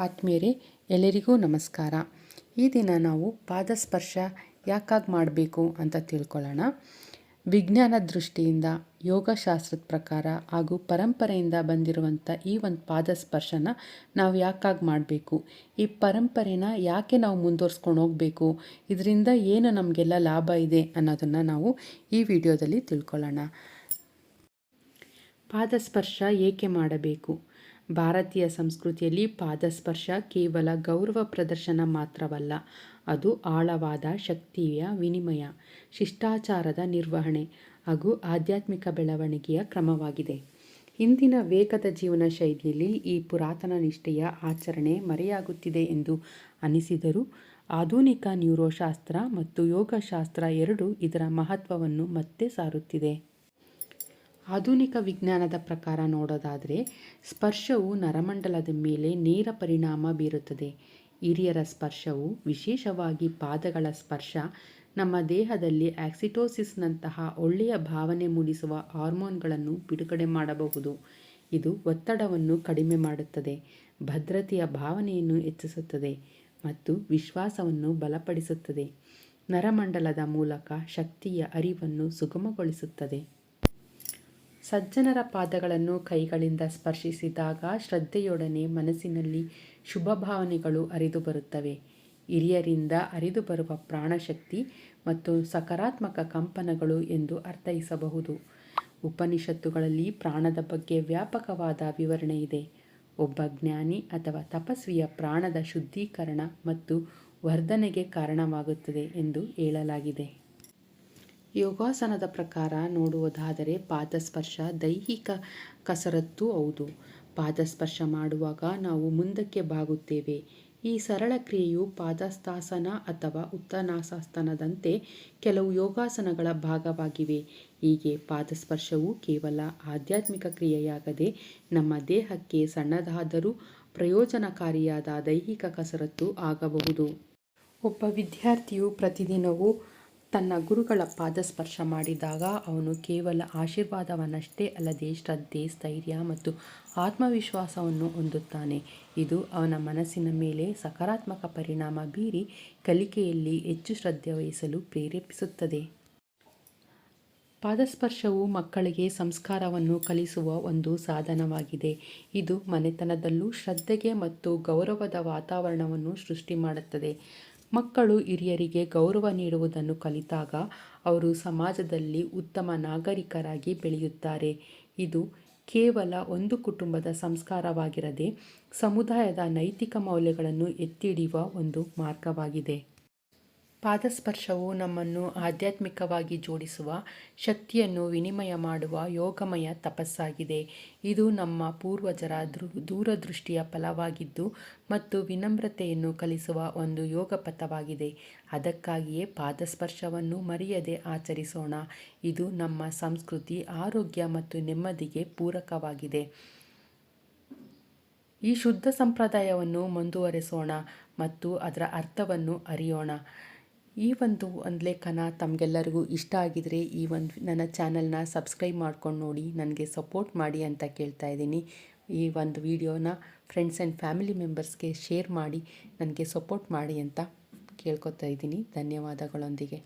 ಆತ್ಮೀಯರೇ, ಎಲ್ಲರಿಗೂ ನಮಸ್ಕಾರ. ಈ ದಿನ ನಾವು ಪಾದಸ್ಪರ್ಶ ಯಾಕಾಗಿ ಮಾಡಬೇಕು ಅಂತ ತಿಳ್ಕೊಳ್ಳೋಣ. ವಿಜ್ಞಾನ ದೃಷ್ಟಿಯಿಂದ, ಯೋಗಶಾಸ್ತ್ರದ ಪ್ರಕಾರ ಹಾಗೂ ಪರಂಪರೆಯಿಂದ ಬಂದಿರುವಂಥ ಈ ಒಂದು ಪಾದಸ್ಪರ್ಶನ ನಾವು ಯಾಕಾಗಿ ಮಾಡಬೇಕು? ಈ ಪರಂಪರೆನ ಯಾಕೆ ನಾವು ಮುಂದುವರ್ಸ್ಕೊಂಡು ಹೋಗಬೇಕು? ಇದರಿಂದ ಏನು ನಮಗೆಲ್ಲ ಲಾಭ ಇದೆ ಅನ್ನೋದನ್ನು ನಾವು ಈ ವಿಡಿಯೋದಲ್ಲಿ ತಿಳ್ಕೊಳ್ಳೋಣ. ಪಾದಸ್ಪರ್ಶ ಏಕೆ ಮಾಡಬೇಕು? ಭಾರತೀಯ ಸಂಸ್ಕೃತಿಯಲ್ಲಿ ಪಾದಸ್ಪರ್ಶ ಕೇವಲ ಗೌರವ ಪ್ರದರ್ಶನ ಮಾತ್ರವಲ್ಲ, ಅದು ಆಳವಾದ ಶಕ್ತಿಯ ವಿನಿಮಯ, ಶಿಷ್ಟಾಚಾರದ ನಿರ್ವಹಣೆ ಹಾಗೂ ಆಧ್ಯಾತ್ಮಿಕ ಬೆಳವಣಿಗೆಯ ಕ್ರಮವಾಗಿದೆ. ಇಂದಿನ ವೇಗದ ಜೀವನ ಶೈಲಿಯಲ್ಲಿ ಈ ಪುರಾತನ ನಿಷ್ಠೆಯ ಆಚರಣೆ ಮರೆಯಾಗುತ್ತಿದೆ ಎಂದು ಅನಿಸಿದರೂ, ಆಧುನಿಕ ನ್ಯೂರೋಶಾಸ್ತ್ರ ಮತ್ತು ಯೋಗಶಾಸ್ತ್ರ ಎರಡೂ ಇದರ ಮಹತ್ವವನ್ನು ಮತ್ತೆ ಸಾರುತ್ತಿದೆ. ಆಧುನಿಕ ವಿಜ್ಞಾನದ ಪ್ರಕಾರ ನೋಡೋದಾದರೆ, ಸ್ಪರ್ಶವು ನರಮಂಡಲದ ಮೇಲೆ ನೇರ ಪರಿಣಾಮ ಬೀರುತ್ತದೆ. ಹಿರಿಯರ ಸ್ಪರ್ಶವು ವಿಶೇಷವಾಗಿ ಪಾದಗಳ ಸ್ಪರ್ಶ, ನಮ್ಮ ದೇಹದಲ್ಲಿ ಆಕ್ಸಿಟೋಸಿಸ್ನಂತಹ ಒಳ್ಳೆಯ ಭಾವನೆ ಮೂಡಿಸುವ ಹಾರ್ಮೋನ್ಗಳನ್ನು ಬಿಡುಗಡೆ ಮಾಡಬಹುದು. ಇದು ಒತ್ತಡವನ್ನು ಕಡಿಮೆ ಮಾಡುತ್ತದೆ, ಭದ್ರತೆಯ ಭಾವನೆಯನ್ನು ಹೆಚ್ಚಿಸುತ್ತದೆ ಮತ್ತು ವಿಶ್ವಾಸವನ್ನು ಬಲಪಡಿಸುತ್ತದೆ. ನರಮಂಡಲದ ಮೂಲಕ ಶಕ್ತಿಯ ಅರಿವನ್ನು ಸುಗಮಗೊಳಿಸುತ್ತದೆ. ಸಜ್ಜನರ ಪಾದಗಳನ್ನು ಕೈಗಳಿಂದ ಸ್ಪರ್ಶಿಸಿದಾಗ ಶ್ರದ್ಧೆಯೊಡನೆ ಮನಸ್ಸಿನಲ್ಲಿ ಶುಭ ಭಾವನೆಗಳು ಅರಿದು ಬರುತ್ತವೆ. ಹಿರಿಯರಿಂದ ಅರಿದು ಬರುವ ಪ್ರಾಣಶಕ್ತಿ ಮತ್ತು ಸಕಾರಾತ್ಮಕ ಕಂಪನಗಳು ಎಂದು ಅರ್ಥೈಸಬಹುದು. ಉಪನಿಷತ್ತುಗಳಲ್ಲಿ ಪ್ರಾಣದ ಬಗ್ಗೆ ವ್ಯಾಪಕವಾದ ವಿವರಣೆ ಇದೆ. ಒಬ್ಬ ಜ್ಞಾನಿ ಅಥವಾ ತಪಸ್ವಿಯ ಪ್ರಾಣದ ಶುದ್ಧೀಕರಣ ಮತ್ತು ವರ್ಧನೆಗೆ ಕಾರಣವಾಗುತ್ತದೆ ಎಂದು ಹೇಳಲಾಗಿದೆ. ಯೋಗಾಸನದ ಪ್ರಕಾರ ನೋಡುವುದಾದರೆ ಪಾದಸ್ಪರ್ಶ ದೈಹಿಕ ಕಸರತ್ತು ಹೌದು. ಪಾದಸ್ಪರ್ಶ ಮಾಡುವಾಗ ನಾವು ಮುಂದಕ್ಕೆ ಬಾಗುತ್ತೇವೆ. ಈ ಸರಳ ಕ್ರಿಯೆಯು ಪಾದಸ್ಥಾಸನ ಅಥವಾ ಉತ್ತನಾಸಾಸ್ತನದಂತೆ ಕೆಲವು ಯೋಗಾಸನಗಳ ಭಾಗವಾಗಿವೆ. ಹೀಗೆ ಪಾದಸ್ಪರ್ಶವು ಕೇವಲ ಆಧ್ಯಾತ್ಮಿಕ ಕ್ರಿಯೆಯಾಗದೆ ನಮ್ಮ ದೇಹಕ್ಕೆ ಸಣ್ಣದಾದರೂ ಪ್ರಯೋಜನಕಾರಿಯಾದ ದೈಹಿಕ ಕಸರತ್ತು ಆಗಬಹುದು. ಒಬ್ಬ ವಿದ್ಯಾರ್ಥಿಯು ಪ್ರತಿದಿನವೂ ತನ್ನ ಗುರುಗಳ ಪಾದಸ್ಪರ್ಶ ಮಾಡಿದಾಗ ಅವನು ಕೇವಲ ಆಶೀರ್ವಾದವನ್ನಷ್ಟೇ ಅಲ್ಲದೆ ಶ್ರದ್ಧೆ, ಸ್ಥೈರ್ಯ ಮತ್ತು ಆತ್ಮವಿಶ್ವಾಸವನ್ನು ಹೊಂದುತ್ತಾನೆ. ಇದು ಅವನ ಮನಸ್ಸಿನ ಮೇಲೆ ಸಕಾರಾತ್ಮಕ ಪರಿಣಾಮ ಬೀರಿ ಕಲಿಕೆಯಲ್ಲಿ ಹೆಚ್ಚು ಶ್ರದ್ಧೆ ವಹಿಸಲು ಪ್ರೇರೇಪಿಸುತ್ತದೆ. ಪಾದಸ್ಪರ್ಶವು ಮಕ್ಕಳಿಗೆ ಸಂಸ್ಕಾರವನ್ನು ಕಲಿಸುವ ಒಂದು ಸಾಧನವಾಗಿದೆ. ಇದು ಮನೆತನದಲ್ಲೂ ಶ್ರದ್ಧೆಗೆ ಮತ್ತು ಗೌರವದ ವಾತಾವರಣವನ್ನು ಸೃಷ್ಟಿ ಮಾಡುತ್ತದೆ. ಮಕ್ಕಳು ಹಿರಿಯರಿಗೆ ಗೌರವ ನೀಡುವುದನ್ನು ಕಲಿತಾಗ ಅವರು ಸಮಾಜದಲ್ಲಿ ಉತ್ತಮ ನಾಗರಿಕರಾಗಿ ಬೆಳೆಯುತ್ತಾರೆ. ಇದು ಕೇವಲ ಒಂದು ಕುಟುಂಬದ ಸಂಸ್ಕಾರವಾಗಿರದೆ, ಸಮುದಾಯದ ನೈತಿಕ ಮೌಲ್ಯಗಳನ್ನು ಎತ್ತಿ ಹಿಡಿಯುವ ಒಂದು ಮಾರ್ಗವಾಗಿದೆ. ಪಾದಸ್ಪರ್ಶವು ನಮ್ಮನ್ನು ಆಧ್ಯಾತ್ಮಿಕವಾಗಿ ಜೋಡಿಸುವ ಶಕ್ತಿಯನ್ನು ವಿನಿಮಯ ಮಾಡುವ ಯೋಗಮಯ ತಪಸ್ಸಾಗಿದೆ. ಇದು ನಮ್ಮ ಪೂರ್ವಜರ ದೂರದೃಷ್ಟಿಯ ಫಲವಾಗಿದ್ದು ಮತ್ತು ವಿನಮ್ರತೆಯನ್ನು ಕಲಿಸುವ ಒಂದು ಯೋಗ ಪಥವಾಗಿದೆ ಅದಕ್ಕಾಗಿಯೇ ಪಾದಸ್ಪರ್ಶವನ್ನು ಮರೆಯದೆ ಆಚರಿಸೋಣ. ಇದು ನಮ್ಮ ಸಂಸ್ಕೃತಿ, ಆರೋಗ್ಯ ಮತ್ತು ನೆಮ್ಮದಿಗೆ ಪೂರಕವಾಗಿದೆ. ಈ ಶುದ್ಧ ಸಂಪ್ರದಾಯವನ್ನು ಮುಂದುವರೆಸೋಣ ಮತ್ತು ಅದರ ಅರ್ಥವನ್ನು ಅರಿಯೋಣ. ಈ ಒಂದು ಒಂದು ಲೇಖನ ತಮಗೆಲ್ಲರಿಗೂ ಇಷ್ಟ ಆಗಿದರೆ ಈ ಒಂದು ನನ್ನ ಚಾನಲ್ನ ಸಬ್ಸ್ಕ್ರೈಬ್ ಮಾಡ್ಕೊಂಡು ನೋಡಿ, ನನಗೆ ಸಪೋರ್ಟ್ ಮಾಡಿ ಅಂತ ಕೇಳ್ತಾ ಇದ್ದೀನಿ. ಈ ಒಂದು ವಿಡಿಯೋನ ಫ್ರೆಂಡ್ಸ್ ಆ್ಯಂಡ್ ಫ್ಯಾಮಿಲಿ ಮೆಂಬರ್ಸ್ಗೆ ಶೇರ್ ಮಾಡಿ, ನನಗೆ ಸಪೋರ್ಟ್ ಮಾಡಿ ಅಂತ ಕೇಳ್ಕೊತಾ ಇದ್ದೀನಿ. ಧನ್ಯವಾದಗಳೊಂದಿಗೆ.